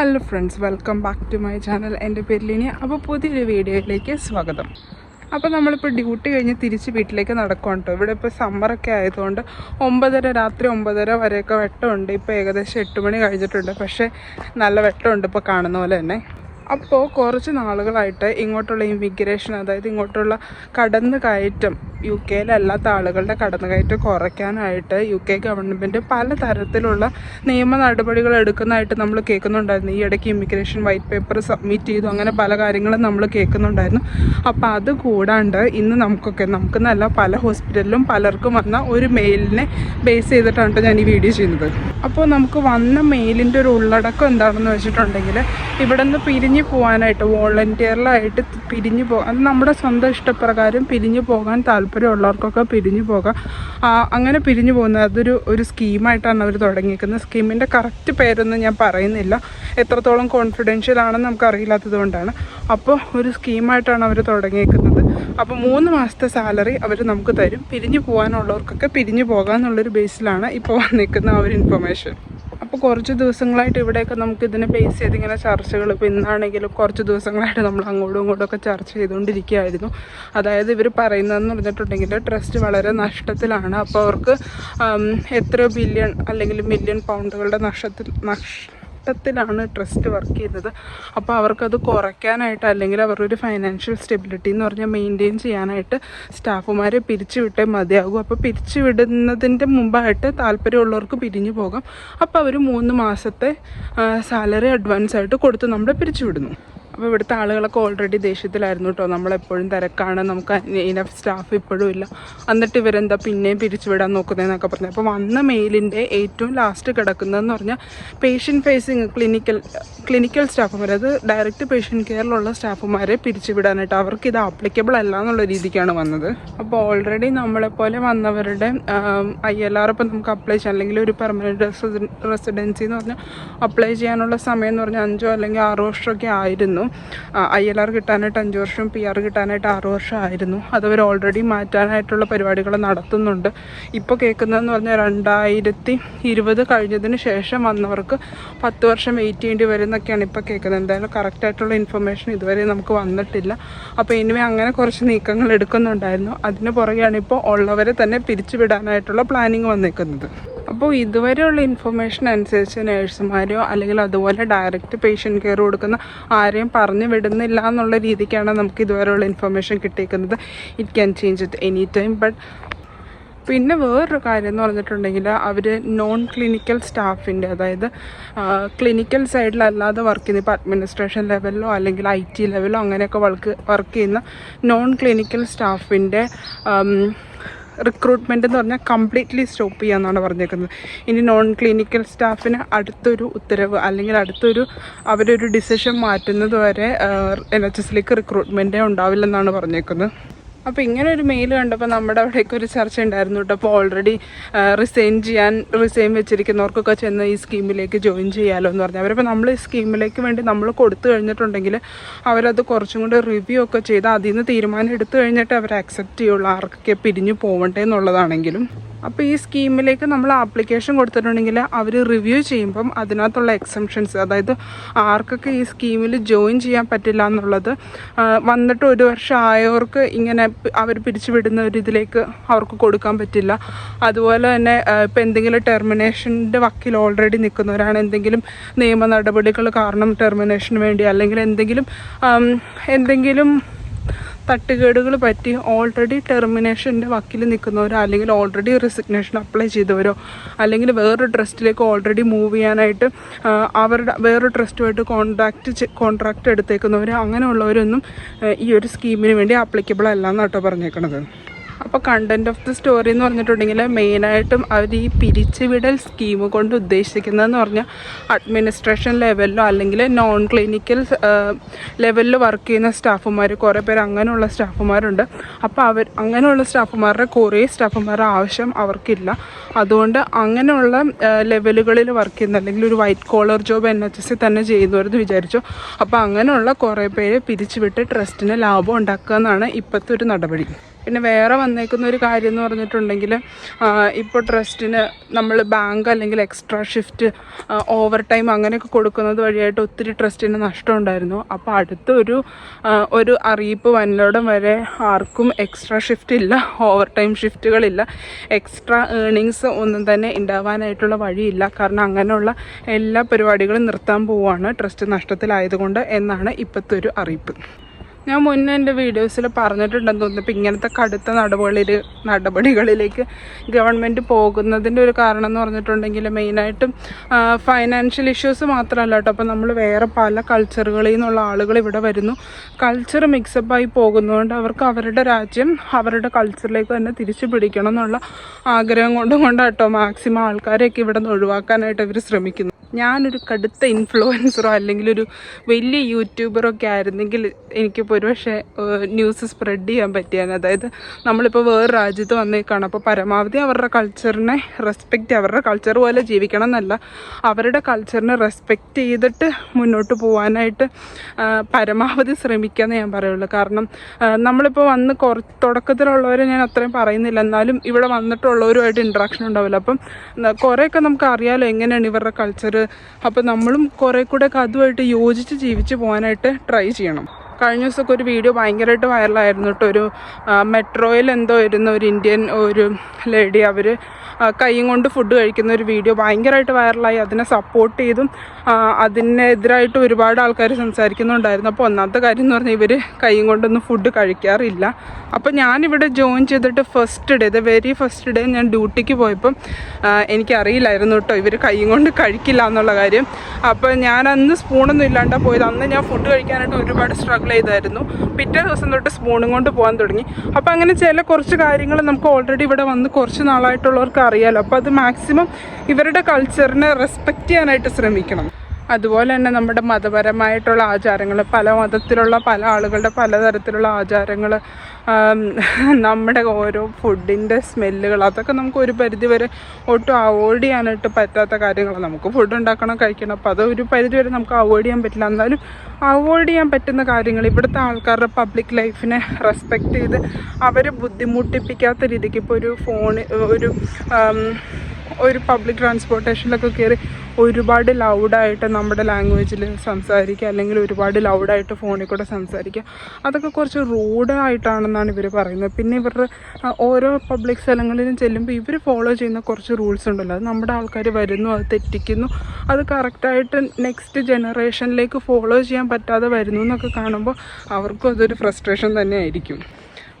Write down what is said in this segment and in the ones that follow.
Hello friends welcome back to my channel എന്റെ പേര് ലിനിയ അപ്പോൾ പുതിയൊരു വീഡിയോയിലേക്ക് സ്വാഗതം. അപ്പോൾ നമ്മളിപ്പോൾ ഡ്യൂട്ടി കഴിഞ്ഞ് തിരിച്ച് വീട്ടിലേക്ക് നടക്കുകയാണ് കേട്ടോ. ഇവിടെ ഇപ്പോൾ സമ്മറൊക്കെ ആയതുകൊണ്ട് ഒമ്പതര രാത്രി ഒമ്പതര വരെയൊക്കെ വെട്ടമുണ്ട്. ഇപ്പോൾ ഏകദേശം എട്ട് മണി കഴിഞ്ഞിട്ടുണ്ട്. പക്ഷേ നല്ല വെട്ടമുണ്ട് ഇപ്പോൾ കാണുന്ന പോലെ തന്നെ. അപ്പോൾ കുറച്ച് നാളുകളായിട്ട് ഇങ്ങോട്ടുള്ള ഇമിഗ്രേഷൻ അതായത് ഇങ്ങോട്ടുള്ള കടന്നു കയറ്റം യു കെയിലല്ലാത്ത ആളുകളുടെ കടന്നു കയറ്റം കുറയ്ക്കാനായിട്ട് യു കെ ഗവൺമെന്റ് പലതരത്തിലുള്ള നിയമ നടപടികൾ എടുക്കുന്നതായിട്ട് നമ്മൾ കേൾക്കുന്നുണ്ടായിരുന്നു. ഈ ഇടയ്ക്ക് ഇമിഗ്രേഷൻ വൈറ്റ് പേപ്പർ സബ്മിറ്റ് ചെയ്തു അങ്ങനെ പല കാര്യങ്ങളും നമ്മൾ കേൾക്കുന്നുണ്ടായിരുന്നു. അപ്പോൾ അത് കൂടാണ്ട് ഇന്ന് നമുക്കൊക്കെ നമുക്ക് നല്ല പല ഹോസ്പിറ്റലിലും പലർക്കും വന്ന ഒരു മെയിലിനെ ബേസ് ചെയ്തിട്ടാണ് ഞാൻ ഈ വീഡിയോ ചെയ്യുന്നത്. അപ്പോൾ നമുക്ക് വന്ന മെയിലിന്റെ ഒരു ഉള്ളടക്കം എന്താണെന്ന് വെച്ചിട്ടുണ്ടെങ്കിൽ ഇവിടെ നിന്ന് പിരിഞ്ഞു പോകാനായിട്ട് വോളണ്ടിയറിലായിട്ട് പിരിഞ്ഞു പോകാൻ അത് നമ്മുടെ സ്വന്തം ഇഷ്ടപ്രകാരം പിരിഞ്ഞു പോകാൻ താല്പര്യമുള്ളവർക്കൊക്കെ പിരിഞ്ഞു പോകാം. അങ്ങനെ പിരിഞ്ഞു പോകുന്നത് അതൊരു ഒരു സ്കീമായിട്ടാണ് അവർ തുടങ്ങിയിരിക്കുന്നത് സ്കീമിന്റെ കറക്റ്റ് പേരൊന്നും ഞാൻ പറയുന്നില്ല. എത്രത്തോളം കോൺഫിഡൻഷ്യൽ ആണെന്ന് നമുക്ക് അറിയില്ലാത്തത് കൊണ്ടാണ്. അപ്പോൾ ഒരു സ്കീമായിട്ടാണ് അവർ തുടങ്ങിയിരിക്കുന്നത് അപ്പോൾ മൂന്ന് മാസത്തെ സാലറി അവർ നമുക്ക് തരും. പിരിഞ്ഞു പോകാനുള്ളവർക്കൊക്കെ പിരിഞ്ഞു പോകാമെന്നുള്ളൊരു ബേസിലാണ് ഇപ്പോൾ വന്നിരിക്കുന്ന ആ ഒരു ഇൻഫർമേഷൻ അപ്പോൾ കുറച്ച് ദിവസങ്ങളായിട്ട് ഇവിടെയൊക്കെ നമുക്ക് ഇതിനെ ബേസ് ചെയ്ത് ഇങ്ങനെ ചർച്ചകൾ. ഇപ്പോൾ ഇന്നാണെങ്കിലും കുറച്ച് ദിവസങ്ങളായിട്ട് നമ്മൾ അങ്ങോട്ടും ഇങ്ങോട്ടും ഒക്കെ ചർച്ച ചെയ്തുകൊണ്ടിരിക്കുകയായിരുന്നു. അതായത് ഇവർ പറയുന്നതെന്ന് പറഞ്ഞിട്ടുണ്ടെങ്കിൽ ട്രസ്റ്റ് വളരെ നഷ്ടത്തിലാണ്. അപ്പോൾ അവർക്ക് എത്ര ബില്യൺ അല്ലെങ്കിൽ മില്യൺ പൗണ്ടുകളുടെ നഷ്ടത്തിൽ നഷ്ടത്തിലാണ് ട്രസ്റ്റ് വർക്ക് ചെയ്യുന്നത്. അപ്പോൾ അവർക്കത് കുറയ്ക്കാനായിട്ട് അല്ലെങ്കിൽ അവരുടെ ഒരു ഫൈനാൻഷ്യൽ സ്റ്റെബിലിറ്റി എന്ന് പറഞ്ഞാൽ മെയിന്റെയിൻ ചെയ്യാനായിട്ട് സ്റ്റാഫുമാരെ പിരിച്ചുവിട്ടേ മതിയാകും. അപ്പോൾ പിരിച്ചുവിടുന്നതിന്റെ മുമ്പായിട്ട് താല്പര്യമുള്ളവർക്ക് പിരിഞ്ഞു പോകാം. അപ്പോൾ അവർ മൂന്ന് മാസത്തെ സാലറി അഡ്വാൻസ് ആയിട്ട് കൊടുത്ത് നമ്മളെ പിരിച്ചു വിടുന്നു അപ്പോൾ ഇവിടുത്തെ ആളുകളൊക്കെ ഓൾറെഡി ദേഷ്യത്തിലായിരുന്നു കേട്ടോ നമ്മളെപ്പോഴും തിരക്കാണ്. നമുക്ക് ഇനഫ് സ്റ്റാഫ് ഇപ്പോഴും ഇല്ല. എന്നിട്ട് ഇവരെന്താ പിന്നെയും പിരിച്ചുവിടാൻ നോക്കുന്നതെന്നൊക്കെ പറഞ്ഞു. അപ്പോൾ വന്ന മെയിലിന്റെ ഏറ്റവും ലാസ്റ്റ് കിടക്കുന്നതെന്ന് പറഞ്ഞാൽ പേഷ്യന്റ് ഫേസിങ് ക്ലിനിക്കൽ ക്ലിനിക്കൽ സ്റ്റാഫുമാർ അത് ഡയറക്റ്റ് പേഷ്യന്റ് കെയറിലുള്ള സ്റ്റാഫുമാരെ പിരിച്ചുവിടാനായിട്ട് അവർക്ക് ഇത് ആപ്ലിക്കബിൾ അല്ല എന്നുള്ള രീതിക്കാണ് വന്നത്. അപ്പോൾ ഓൾറെഡി നമ്മളെപ്പോലെ വന്നവരുടെ ഐ എൽ ആർ ഇപ്പം നമുക്ക് അപ്ലൈ ചെയ്യാം. അല്ലെങ്കിൽ ഒരു പെർമനന്റ് റെസിഡൻസി എന്ന് പറഞ്ഞാൽ അപ്ലൈ ചെയ്യാനുള്ള സമയം എന്ന് പറഞ്ഞാൽ അഞ്ചോ അല്ലെങ്കിൽ ആറോ വർഷമൊക്കെ ആയിരുന്നു. ഐ എൽ ആർ കിട്ടാനായിട്ട് അഞ്ച് വർഷം പി ആർ കിട്ടാനായിട്ട് ആറ് വർഷം ആയിരുന്നു അതവർ ഓൾറെഡി മാറ്റാനായിട്ടുള്ള പരിപാടികൾ നടത്തുന്നുണ്ട്. ഇപ്പോൾ കേൾക്കുന്നതെന്ന് പറഞ്ഞാൽ രണ്ടായിരത്തി ഇരുപത് കഴിഞ്ഞതിന് ശേഷം വന്നവർക്ക് പത്ത് വർഷം വെയിറ്റ് ചെയ്യേണ്ടി വരും എന്നൊക്കെയാണ് ഇപ്പോൾ കേൾക്കുന്നത്. എന്തായാലും കറക്റ്റായിട്ടുള്ള ഇൻഫർമേഷൻ ഇതുവരെ നമുക്ക് വന്നിട്ടില്ല. അപ്പോൾ ഇനിമേ അങ്ങനെ കുറച്ച് നീക്കങ്ങൾ എടുക്കുന്നുണ്ടായിരുന്നു. അതിന് പുറകെയാണ് ഇപ്പോൾ ഉള്ളവരെ തന്നെ പിരിച്ചുവിടാനായിട്ടുള്ള പ്ലാനിങ് വന്നേക്കുന്നത്. അപ്പോൾ ഇതുവരെയുള്ള ഇൻഫർമേഷൻ അനുസരിച്ച് നേഴ്സുമാരോ അല്ലെങ്കിൽ അതുപോലെ ഡയറക്റ്റ് പേഷ്യന്റ് കെയർ കൊടുക്കുന്ന ആരെയും പറഞ്ഞു വിടുന്നില്ല എന്നുള്ള രീതിക്കാണ് നമുക്ക് ഇതുവരെയുള്ള ഇൻഫർമേഷൻ കിട്ടിയിരിക്കുന്നത് it can change it any time but പിന്നെ വേറൊരു കാര്യം എന്ന് പറഞ്ഞിട്ടുണ്ടെങ്കിൽ അവർ നോൺ ക്ലിനിക്കൽ സ്റ്റാഫിന്റെ അതായത് ക്ലിനിക്കൽ സൈഡിലല്ലാതെ വർക്ക് ചെയ്യുന്ന ഇപ്പോൾ അഡ്മിനിസ്ട്രേഷൻ ലെവലിലോ അല്ലെങ്കിൽ ഐ ടി ലെവലിലോ അങ്ങനെയൊക്കെ വർക്ക് വർക്ക് ചെയ്യുന്ന നോൺ ക്ലിനിക്കൽ സ്റ്റാഫിന്റെ റിക്രൂട്ട്മെന്റ് എന്ന് പറഞ്ഞാൽ കംപ്ലീറ്റ്ലി സ്റ്റോപ്പ് ചെയ്യാമെന്നാണ് പറഞ്ഞേക്കുന്നത്. ഇനി നോൺ ക്ലിനിക്കൽ സ്റ്റാഫിന് അടുത്തൊരു ഉത്തരവ് അല്ലെങ്കിൽ അടുത്തൊരു അവരൊരു ഡിസിഷൻ മാറ്റുന്നത് വരെ എൻ എച്ച് എസിലേക്ക് റിക്രൂട്ട്മെന്റേ ഉണ്ടാവില്ലെന്നാണ് പറഞ്ഞേക്കുന്നത്. അപ്പോൾ ഇങ്ങനെ ഒരു മെയിൽ കണ്ടപ്പോൾ നമ്മുടെ അവിടേക്ക് ഒരു ചർച്ച ഉണ്ടായിരുന്നു കേട്ടോ അപ്പോൾ ഓൾറെഡി റിസൈൻ ചെയ്യാൻ റിസൈൻ വെച്ചിരിക്കുന്നവർക്കൊക്കെ ചെന്ന് ഈ സ്കീമിലേക്ക് ജോയിൻ ചെയ്യാമല്ലോ എന്ന് പറഞ്ഞു. അവരപ്പോൾ നമ്മൾ ഈ സ്കീമിലേക്ക് വേണ്ടി നമ്മൾ കൊടുത്തു കഴിഞ്ഞിട്ടുണ്ടെങ്കിൽ അവരത് കുറച്ചും കൂടി റിവ്യൂ ഒക്കെ ചെയ്ത് അതിൽ നിന്ന് തീരുമാനം എടുത്തു കഴിഞ്ഞിട്ട് അവർ അക്സെപ്റ്റ് ചെയ്യുള്ളൂ ആർക്കൊക്കെ പിരിഞ്ഞു പോകണ്ടേ എന്നുള്ളതാണെങ്കിലും. അപ്പോൾ ഈ സ്കീമിലേക്ക് നമ്മൾ ആപ്ലിക്കേഷൻ കൊടുത്തിട്ടുണ്ടെങ്കിൽ അവർ റിവ്യൂ ചെയ്യുമ്പം അതിനകത്തുള്ള എക്സംഷൻസ് അതായത് ആർക്കൊക്കെ ഈ സ്കീമിൽ ജോയിൻ ചെയ്യാൻ പറ്റില്ല എന്നുള്ളത് വന്നിട്ട് ഒരു വർഷം ആയവർക്ക് ഇങ്ങനെ അവർ പിരിച്ചുവിടുന്ന ഒരു ഇതിലേക്ക് അവർക്ക് കൊടുക്കാൻ പറ്റില്ല. അതുപോലെ തന്നെ ഇപ്പം എന്തെങ്കിലും ടെർമിനേഷന്റെ വക്കിൽ ഓൾറെഡി നിൽക്കുന്നവരാണ് എന്തെങ്കിലും നിയമ നടപടികൾ കാരണം ടെർമിനേഷന് വേണ്ടി അല്ലെങ്കിൽ എന്തെങ്കിലും എന്തെങ്കിലും തട്ടുകേടുകൾ പറ്റി ഓൾറെഡി ടെർമിനേഷന്റെ വക്കിൽ നിൽക്കുന്നവരോ അല്ലെങ്കിൽ ഓൾറെഡി റെസിഗ്നേഷൻ അപ്ലൈ ചെയ്തവരോ അല്ലെങ്കിൽ വേറൊരു ട്രസ്റ്റിലേക്ക് ഓൾറെഡി മൂവ് ചെയ്യാനായിട്ട് അവരുടെ വേറൊരു ട്രസ്റ്റുമായിട്ട് കോൺട്രാക്റ്റ് കോൺട്രാക്റ്റ് എടുത്തേക്കുന്നവരോ അങ്ങനെയുള്ളവരൊന്നും ഈ ഒരു സ്കീമിന് വേണ്ടി അപ്ലിക്കബിൾ അല്ല എന്നാട്ടോ പറഞ്ഞേക്കണത്. അപ്പോൾ കണ്ടന്റ് ഓഫ് ദി സ്റ്റോറി എന്ന് പറഞ്ഞിട്ടുണ്ടെങ്കിൽ മെയിനായിട്ടും അവർ ഈ പിരിച്ചുവിടൽ സ്കീം കൊണ്ട് ഉദ്ദേശിക്കുന്നതെന്ന് പറഞ്ഞാൽ അഡ്മിനിസ്ട്രേഷൻ ലെവലിലോ അല്ലെങ്കിൽ നോൺ ക്ലിനിക്കൽ ലെവലിൽ വർക്ക് ചെയ്യുന്ന സ്റ്റാഫുമാർ കുറേ പേര് അങ്ങനെയുള്ള സ്റ്റാഫുമാരുണ്ട് അപ്പോൾ അവർ അങ്ങനെയുള്ള സ്റ്റാഫുമാരുടെ കുറേ സ്റ്റാഫുമാരുടെ ആവശ്യം അവർക്കില്ല. അതുകൊണ്ട് അങ്ങനെയുള്ള ലെവലുകളിൽ വർക്ക് ചെയ്യുന്ന അല്ലെങ്കിൽ ഒരു white collar job N H S തന്നെ ചെയ്യുന്നവരെന്ന് വിചാരിച്ചു. അപ്പോൾ അങ്ങനെയുള്ള കുറേ പേരെ പിരിച്ചുവിട്ട് ട്രസ്റ്റിന് ലാഭം ഉണ്ടാക്കുക എന്നാണ് ഇപ്പോഴത്തെ ഒരു നടപടി. പിന്നെ വേറെ വന്നേക്കുന്ന ഒരു കാര്യം എന്ന് പറഞ്ഞിട്ടുണ്ടെങ്കിൽ ഇപ്പോൾ ട്രസ്റ്റിന് നമ്മൾ ബാങ്ക് അല്ലെങ്കിൽ എക്സ്ട്രാ ഷിഫ്റ്റ് ഓവർ ടൈം അങ്ങനെയൊക്കെ കൊടുക്കുന്നത് വഴിയായിട്ട് ഒത്തിരി ട്രസ്റ്റിന് നഷ്ടമുണ്ടായിരുന്നു. അപ്പോൾ അടുത്തൊരു ഒരു അറിയിപ്പ് വന്നോടം വരെ ആർക്കും എക്സ്ട്രാ ഷിഫ്റ്റ് ഇല്ല ഓവർ ടൈം ഷിഫ്റ്റുകളില്ല. എക്സ്ട്രാ ഏണിങ്സ് ഒന്നും തന്നെ ഉണ്ടാവാനായിട്ടുള്ള വഴിയില്ല. കാരണം അങ്ങനെയുള്ള എല്ലാ പരിപാടികളും നിർത്താൻ പോവുകയാണ് ട്രസ്റ്റ് നഷ്ടത്തിലായതുകൊണ്ട് എന്നാണ് ഇപ്പോഴത്തെ ഒരു അറിയിപ്പ്. ഞാൻ മുന്നേ എന്റെ വീഡിയോസിൽ പറഞ്ഞിട്ടുണ്ടെന്ന് തോന്നുന്നു. ഇപ്പം ഇങ്ങനത്തെ കടുത്ത നടപടികളിൽ നടപടികളിലേക്ക് ഗവൺമെന്റ് പോകുന്നതിന്റെ ഒരു കാരണം എന്ന് പറഞ്ഞിട്ടുണ്ടെങ്കിൽ മെയിനായിട്ടും ഫൈനാൻഷ്യൽ ഇഷ്യൂസ് മാത്രമല്ല കേട്ടോ. അപ്പം നമ്മൾ വേറെ പല കൾച്ചറുകളിൽ നിന്നുള്ള ആളുകൾ ഇവിടെ വരുന്നു. കൾച്ചർ മിക്സപ്പായി പോകുന്നതുകൊണ്ട് അവർക്ക് അവരുടെ രാജ്യം അവരുടെ കൾച്ചറിലേക്ക് തന്നെ തിരിച്ചു പിടിക്കണം എന്നുള്ള ആഗ്രഹം കൊണ്ടും കൊണ്ടാട്ടോ മാക്സിമം ആൾക്കാരെയൊക്കെ ഇവിടെ നിന്ന് ഒഴിവാക്കാനായിട്ട് അവർ ശ്രമിക്കുന്നു. ഞാനൊരു കടുത്ത ഇൻഫ്ലുവൻസറോ അല്ലെങ്കിൽ ഒരു വലിയ യൂട്യൂബറോ ഒക്കെ ആയിരുന്നെങ്കിൽ എനിക്കിപ്പോൾ ഒരുപക്ഷെ ന്യൂസ് സ്പ്രെഡ് ചെയ്യാൻ പറ്റിയാണ് അതായത് നമ്മളിപ്പോൾ വേറെ രാജ്യത്ത് വന്നേക്കാണ്. അപ്പോൾ പരമാവധി അവരുടെ കൾച്ചറിനെ റെസ്പെക്റ്റ് അവരുടെ കൾച്ചർ പോലെ ജീവിക്കണം എന്നല്ല. അവരുടെ കൾച്ചറിനെ റെസ്പെക്റ്റ് ചെയ്തിട്ട് മുന്നോട്ട് പോകാനായിട്ട് പരമാവധി ശ്രമിക്കാമെന്ന് ഞാൻ പറയുള്ളൂ. കാരണം നമ്മളിപ്പോൾ വന്ന് കുറച്ച് തുടക്കത്തിലുള്ളവരെ ഞാൻ അത്രയും പറയുന്നില്ല. എന്നാലും ഇവിടെ വന്നിട്ടുള്ളവരുമായിട്ട് ഇൻട്രാക്ഷൻ ഉണ്ടാവില്ല. അപ്പം കുറേയൊക്കെ നമുക്ക് അറിയാലോ എങ്ങനെയാണ് ഇവരുടെ കൾച്ചർ അപ്പം നമ്മളും കുറേ കൂടെ അതുമായിട്ട് യോജിച്ച് ജീവിച്ച് പോകാനായിട്ട് ട്രൈ ചെയ്യണം. കഴിഞ്ഞ ദിവസമൊക്കെ ഒരു വീഡിയോ ഭയങ്കരമായിട്ട് വൈറലായിരുന്നു കേട്ടോ. ഒരു മെട്രോയിൽ എന്തോ ഇരുന്ന ഒരു ഇന്ത്യൻ ഒരു ലേഡി അവർ കൈയും കൊണ്ട് ഫുഡ് കഴിക്കുന്ന ഒരു വീഡിയോ ഭയങ്കരമായിട്ട് വൈറലായി അതിനെ സപ്പോർട്ട് ചെയ്തും അതിനെതിരായിട്ട് ഒരുപാട് ആൾക്കാർ സംസാരിക്കുന്നുണ്ടായിരുന്നു. അപ്പോൾ ഒന്നാമത്തെ കാര്യം എന്ന് പറഞ്ഞാൽ ഇവർ കൈയും കൊണ്ടൊന്നും ഫുഡ് കഴിക്കാറില്ല. അപ്പോൾ ഞാനിവിടെ ജോയിൻ ചെയ്തിട്ട് first day the very first day ഞാൻ ഡ്യൂട്ടിക്ക് പോയപ്പം എനിക്കറിയില്ലായിരുന്നു കേട്ടോ ഇവർ കൈയും കൊണ്ട് കഴിക്കില്ല എന്നുള്ള കാര്യം. അപ്പോൾ ഞാൻ അന്ന് സ്പൂണൊന്നും ഇല്ലാണ്ടാണ് പോയത്. അന്ന് ഞാൻ ഫുഡ് കഴിക്കാനായിട്ട് ഒരുപാട് സ്ട്രഗിൾ ചെയ്തായിരുന്നു. പിറ്റേ ദിവസം തൊട്ട് സ്പൂണും കൊണ്ട് പോകാൻ തുടങ്ങി. അപ്പോൾ അങ്ങനെ ചില കുറച്ച് കാര്യങ്ങൾ നമുക്ക് ഓൾറെഡി ഇവിടെ വന്ന് കുറച്ച് നാളായിട്ടുള്ളവർക്ക് അറിയാലോ. അപ്പോൾ അത് മാക്സിമം ഇവരുടെ കൾച്ചറിനെ റെസ്പെക്റ്റ് ചെയ്യാനായിട്ട് ശ്രമിക്കണം. അതുപോലെ തന്നെ നമ്മുടെ മതപരമായിട്ടുള്ള ആചാരങ്ങൾ പല മതത്തിലുള്ള പല ആളുകളുടെ പലതരത്തിലുള്ള ആചാരങ്ങൾ നമ്മുടെ ഓരോ ഫുഡിന്റെ സ്മെല്ലുകൾ അതൊക്കെ നമുക്ക് ഒരു പരിധി വരെ ഒട്ടും അവോയ്ഡ് ചെയ്യാനായിട്ട് പറ്റാത്ത കാര്യങ്ങൾ. നമുക്ക് ഫുഡ് ഉണ്ടാക്കണം കഴിക്കണം. അപ്പോൾ അത് ഒരു പരിധി വരെ നമുക്ക് അവോയ്ഡ് ചെയ്യാൻ പറ്റില്ല. എന്നാലും അവോയ്ഡ് ചെയ്യാൻ പറ്റുന്ന കാര്യങ്ങൾ ഇവിടുത്തെ ആൾക്കാരുടെ പബ്ലിക് ലൈഫിനെ റെസ്പെക്റ്റ് ചെയ്ത് അവരെ ബുദ്ധിമുട്ടിപ്പിക്കാത്ത രീതിക്ക് ഇപ്പോൾ ഒരു ഫോൺ ഒരു ഒരു പബ്ലിക് ട്രാൻസ്പോർട്ടേഷനിലൊക്കെ കയറി ഒരുപാട് ലൗഡായിട്ട് നമ്മുടെ ലാംഗ്വേജിൽ സംസാരിക്കുക അല്ലെങ്കിൽ ഒരുപാട് ലൗഡായിട്ട് ഫോണിൽ കൂടെ സംസാരിക്കുക. അതൊക്കെ കുറച്ച് റൂഡായിട്ടാണെന്നാണ് ഇവർ പറയുന്നത്. പിന്നെ ഇവരുടെ ഓരോ പബ്ലിക് സ്ഥലങ്ങളിലും ചെല്ലുമ്പോൾ ഇവർ ഫോളോ ചെയ്യുന്ന കുറച്ച് റൂൾസ് ഉണ്ടല്ലോ. അത് നമ്മുടെ ആൾക്കാർ വരുന്നു അത് തെറ്റിക്കുന്നു. അത് കറക്റ്റായിട്ട് നെക്സ്റ്റ് ജനറേഷനിലേക്ക് ഫോളോ ചെയ്യാൻ പറ്റാതെ വരുന്നു എന്നൊക്കെ കാണുമ്പോൾ അവർക്കും അതൊരു ഫ്രസ്ട്രേഷൻ തന്നെ ആയിരിക്കും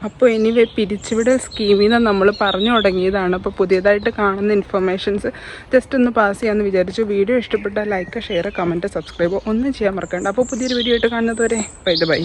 അപ്പോൾ എനിവേ പിരിച്ചുവിടൽ സ്കീമിൽ നിന്ന് നമ്മൾ പറഞ്ഞു തുടങ്ങിയതാണ്. അപ്പോൾ പുതിയതായിട്ട് കാണുന്ന ഇൻഫർമേഷൻസ് ജസ്റ്റ് ഒന്ന് പാസ് ചെയ്യാമെന്ന് വിചാരിച്ചു. വീഡിയോ ഇഷ്ടപ്പെട്ടാൽ ലൈക്ക് ഷെയർ കമന്റ് സബ്സ്ക്രൈബ് ഒന്നും ചെയ്യാൻ മറക്കണ്ട. അപ്പോൾ പുതിയൊരു വീഡിയോ ആയിട്ട് കാണുന്നതുവരെ ബൈ ബൈ